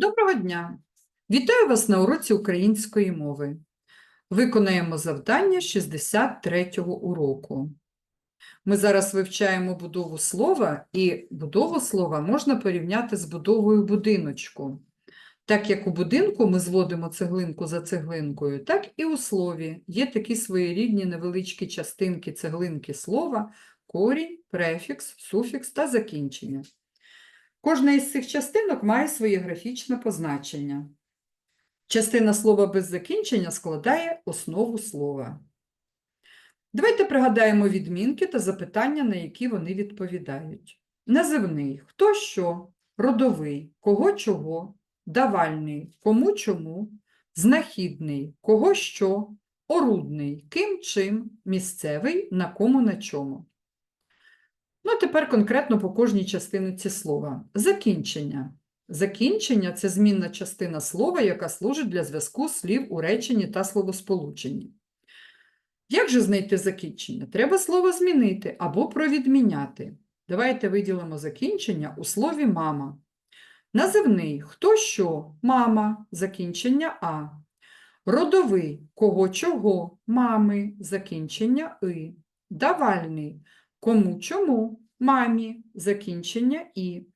Доброго дня! Вітаю вас на уроці української мови. Виконаємо завдання 63-го уроку. Ми зараз вивчаємо будову слова, і будову слова можна порівняти з будовою будиночку. Так як у будинку ми зводимо цеглинку за цеглинкою, так і у слові є такі своєрідні невеличкі частинки цеглинки слова, корінь, префікс, суфікс та закінчення. Кожна із цих частинок має своє графічне позначення. Частина слова без закінчення складає основу слова. Давайте пригадаємо відмінки та запитання, на які вони відповідають. Називний хто що, родовий, кого чого, давальний, кому чому, знахідний, кого що, орудний, ким чим, місцевий, на кому на чому. Ну, тепер конкретно по кожній частиниці слова. Закінчення. Закінчення це змінна частина слова, яка служить для зв'язку слів у реченні та словосполученні. Як же знайти закінчення? Треба слово змінити або провідміняти. Давайте виділимо закінчення у слові мама. Називний хто що мама, закінчення А. Родовий кого чого мами, закінчення И. Давальний кому чому? Мамі, закінчення І.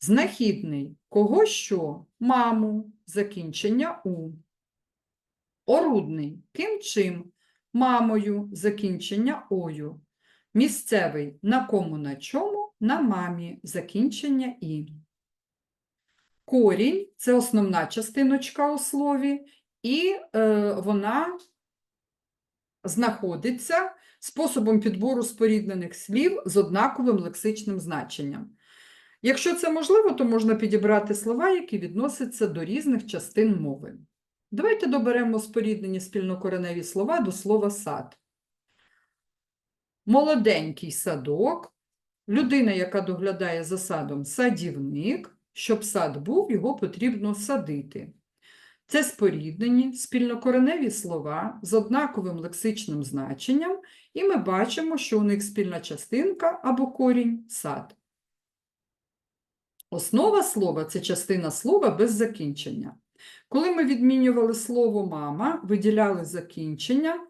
Знахідний. Кого що? Маму, закінчення У. Орудний. Ким чим? Мамою, закінчення Ою. Місцевий. На кому на чому, на мамі, закінчення І. Корінь. Це основна частиночка у слові, і е, вона знаходиться способом підбору споріднених слів з однаковим лексичним значенням. Якщо це можливо, то можна підібрати слова, які відносяться до різних частин мови. Давайте доберемо споріднені спільнокореневі слова до слова сад. Молоденький садок, людина, яка доглядає за садом, садівник. Щоб сад був, його потрібно садити. Це споріднені спільнокореневі слова з однаковим лексичним значенням, і ми бачимо, що у них спільна частинка або корінь сад. Основа слова це частина слова без закінчення. Коли ми відмінювали слово мама, виділяли закінчення,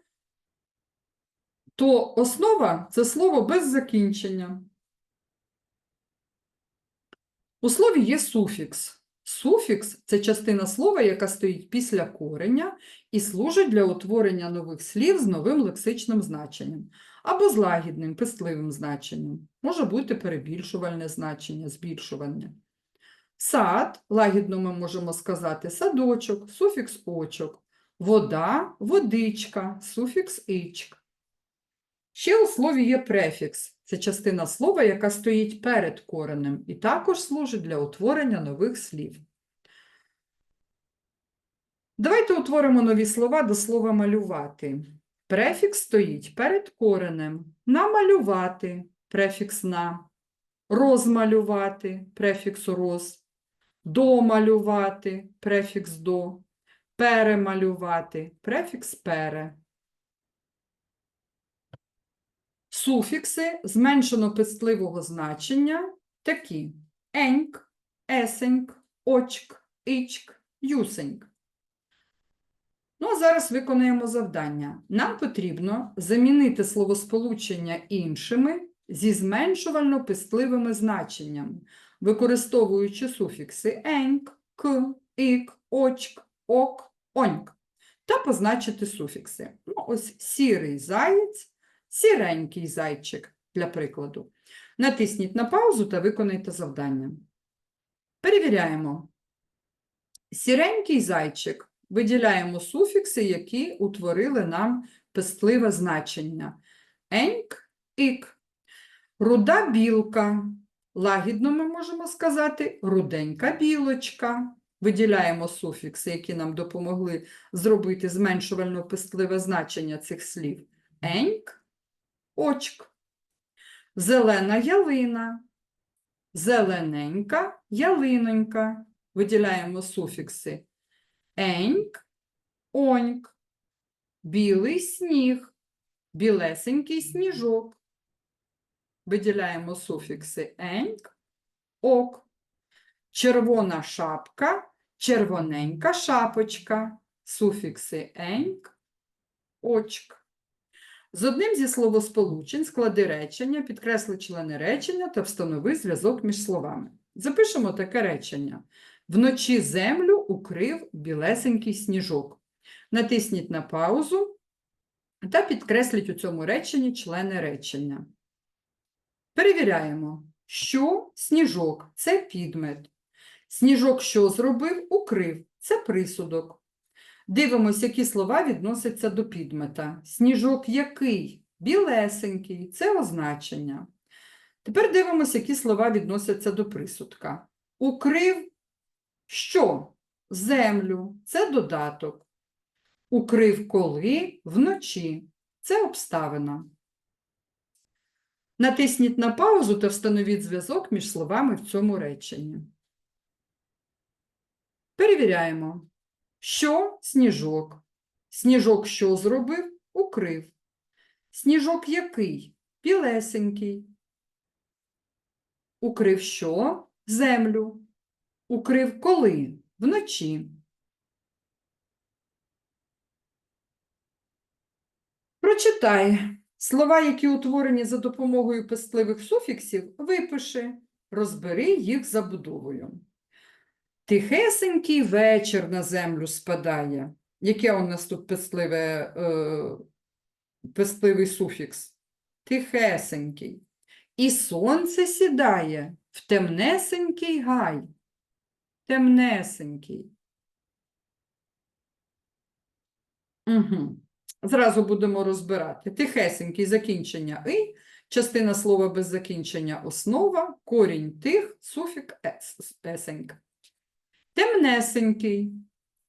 то основа це слово без закінчення. У слові є суфікс. Суфікс це частина слова, яка стоїть після кореня і служить для утворення нових слів з новим лексичним значенням або з лагідним, писливим значенням. Може бути перебільшувальне значення, збільшувальне. Сад, лагідно ми можемо сказати садочок, суфікс очок, вода, водичка, суфікс ичк. Ще у слові є префікс. Це частина слова, яка стоїть перед коренем і також служить для утворення нових слів. Давайте утворимо нові слова до слова малювати. Префікс стоїть перед коренем. Намалювати префікс на, розмалювати префікс роз, домалювати префікс до, перемалювати префікс пере. Суфікси зменшено-пестливого значення такі еньк, есеньк, очк, ічк, юсеньк. Ну, а зараз виконаємо завдання. Нам потрібно замінити словосполучення іншими зі зменшувально-пестливими значеннями, використовуючи суфікси еньк, к, ік, очк, ок, оньк та позначити суфікси. Ну, ось сірий заєць. Сіренький зайчик, для прикладу. Натисніть на паузу та виконайте завдання. Перевіряємо. Сіренький зайчик. Виділяємо суфікси, які утворили нам пестливе значення. Еньк, ік. Руда білка. Лагідно ми можемо сказати руденька білочка. Виділяємо суфікси, які нам допомогли зробити зменшувально-пестливе значення цих слів. Еньк, очк. Зелена ялина, зелененька ялинонька. Виділяємо суфікси еньк, оньк, білий сніг, білесенький сніжок. Виділяємо суфікси еньк, ок, червона шапка, червоненька шапочка, суфікси еньк, очк. З одним зі словосполучень склади речення, підкресли члени речення та встанови зв'язок між словами. Запишемо таке речення. Вночі землю укрив білесенький сніжок. Натисніть на паузу та підкресліть у цьому реченні члени речення. Перевіряємо, що сніжок це підмет. Сніжок що зробив? Укрив це присудок. Дивимось, які слова відносяться до підмета. Сніжок який? Білесенький це означення. Тепер дивимося, які слова відносяться до присудка. Укрив що? Землю це додаток. Укрив коли вночі це обставина. Натисніть на паузу та встановіть зв'язок між словами в цьому реченні. Перевіряємо. Що сніжок? Сніжок що зробив? Укрив. Сніжок який? Білесенький. Укрив що? Землю. Укрив коли? Вночі. Прочитай. Слова, які утворені за допомогою пестливих суфіксів, випиши, розбери їх забудовою. Тихесенький вечір на землю спадає. Яке у нас тут пестливе, е, пестливий суфікс? Тихесенький. І сонце сідає в темнесенький гай. Темнесенький. Угу. Зразу будемо розбирати. Тихесенький закінчення и, частина слова без закінчення основа, корінь тих, суфік ес- есеньк. Темнесенький,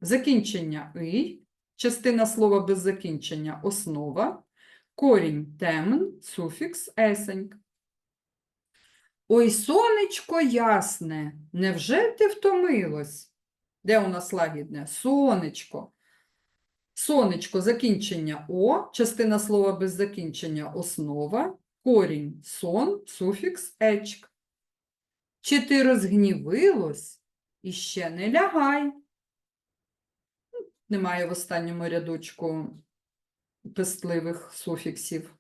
закінчення и, частина слова без закінчення основа, корінь темн, суфікс есеньк. Ой, сонечко ясне, невже ти втомилось? Де у нас лагідне? Сонечко. Сонечко, закінчення О, частина слова без закінчення основа, корінь сон, суфікс ечк. Чи ти розгнівилось? І ще не лягай. Немає в останньому рядочку пестливих суфіксів.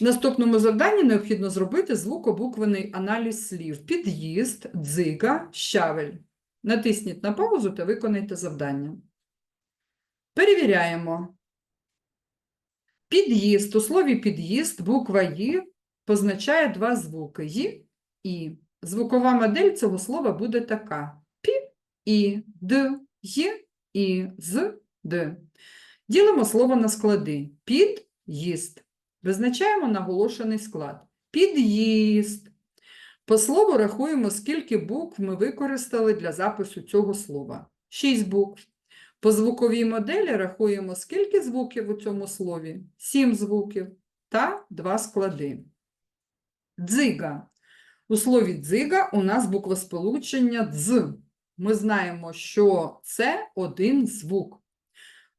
В наступному завданні необхідно зробити звукобуквений аналіз слів. Під'їзд, дзига, щавель. Натисніть на паузу та виконайте завдання. Перевіряємо. Під'їзд. У слові під'їзд буква «ї» позначає два звуки «ї» і. Звукова модель цього слова буде така: пі, і, д, й, і, з, д. Ділимо слово на склади. Під'їзд. Визначаємо наголошений склад. Під'їзд. По слову рахуємо, скільки букв ми використали для запису цього слова. Шість букв. По звуковій моделі рахуємо, скільки звуків у цьому слові? Сім звуків та два склади. Дзига. У слові дзига у нас буквосполучення дз. Ми знаємо, що це один звук.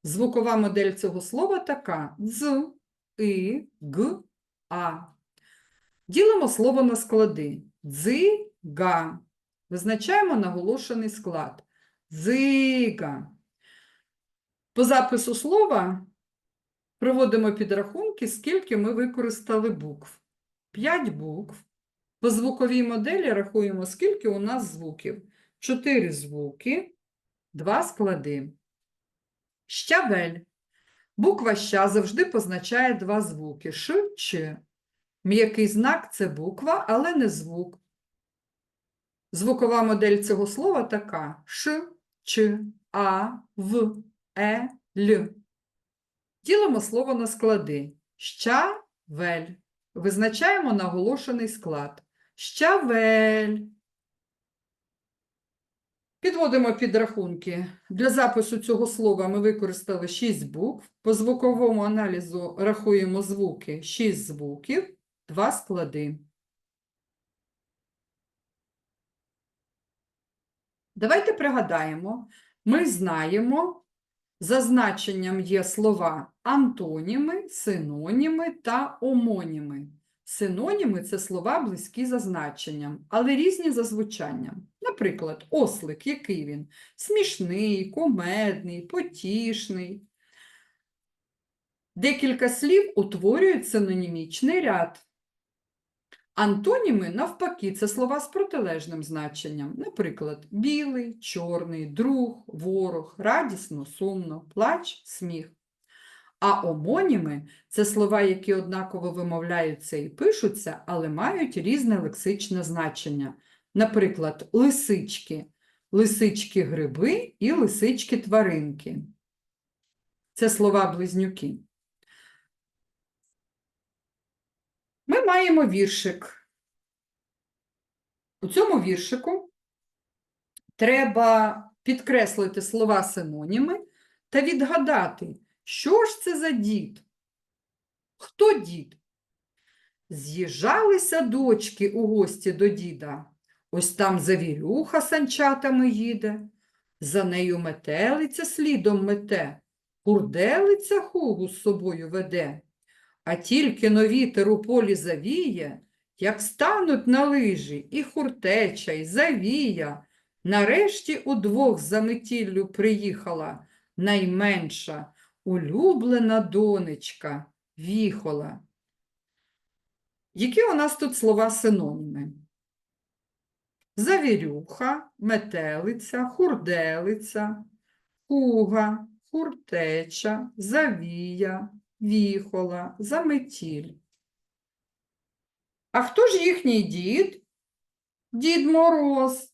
Звукова модель цього слова така: дз, и, г, а. Ділимо слово на склади. Дзига. Визначаємо наголошений склад. Дзига. По запису слова проводимо підрахунки, скільки ми використали букв. 5 букв. По звуковій моделі рахуємо, скільки у нас звуків. 4 звуки, 2 склади. Щавель. Буква ща завжди позначає два звуки ш, ч. М'який знак це буква, але не звук. Звукова модель цього слова така: ш, ч, а, в, е, л. Ділимо слово на склади. Щавель. Визначаємо наголошений склад. Щавель. Підводимо підрахунки. Для запису цього слова ми використали 6 букв. По звуковому аналізу рахуємо звуки 6 звуків, 2 склади. Давайте пригадаємо, ми знаємо, за значенням є слова антоніми, синоніми та омоніми. Синоніми це слова близькі за значенням, але різні за звучанням. Наприклад, ослик, який він? Смішний, комедний, потішний. Декілька слів утворюють синонімічний ряд. Антоніми, навпаки, це слова з протилежним значенням. Наприклад, білий, чорний, друг, ворог, радісно, сумно, плач, сміх. А омоніми це слова, які однаково вимовляються і пишуться, але мають різне лексичне значення. Наприклад, лисички, лисички гриби і лисички тваринки. Це слова близнюки. Ми маємо віршик. У цьому віршику треба підкреслити слова синоніми та відгадати, що ж це за дід? Хто дід? З'їжджалися дочки у гості до діда. Ось там завірюха санчатами їде, за нею метелиця слідом мете, курделиця хугу з собою веде. А тільки но вітер у полі завіє, як стануть на лижі і хуртеча, і завія. Нарешті удвох за метіллю приїхала найменша, улюблена донечка віхола. Які у нас тут слова синоніми? Завірюха, метелиця, хурделиця, хуга, хуртеча, завія, віхола, заметіль. А хто ж їхній дід? Дід Мороз.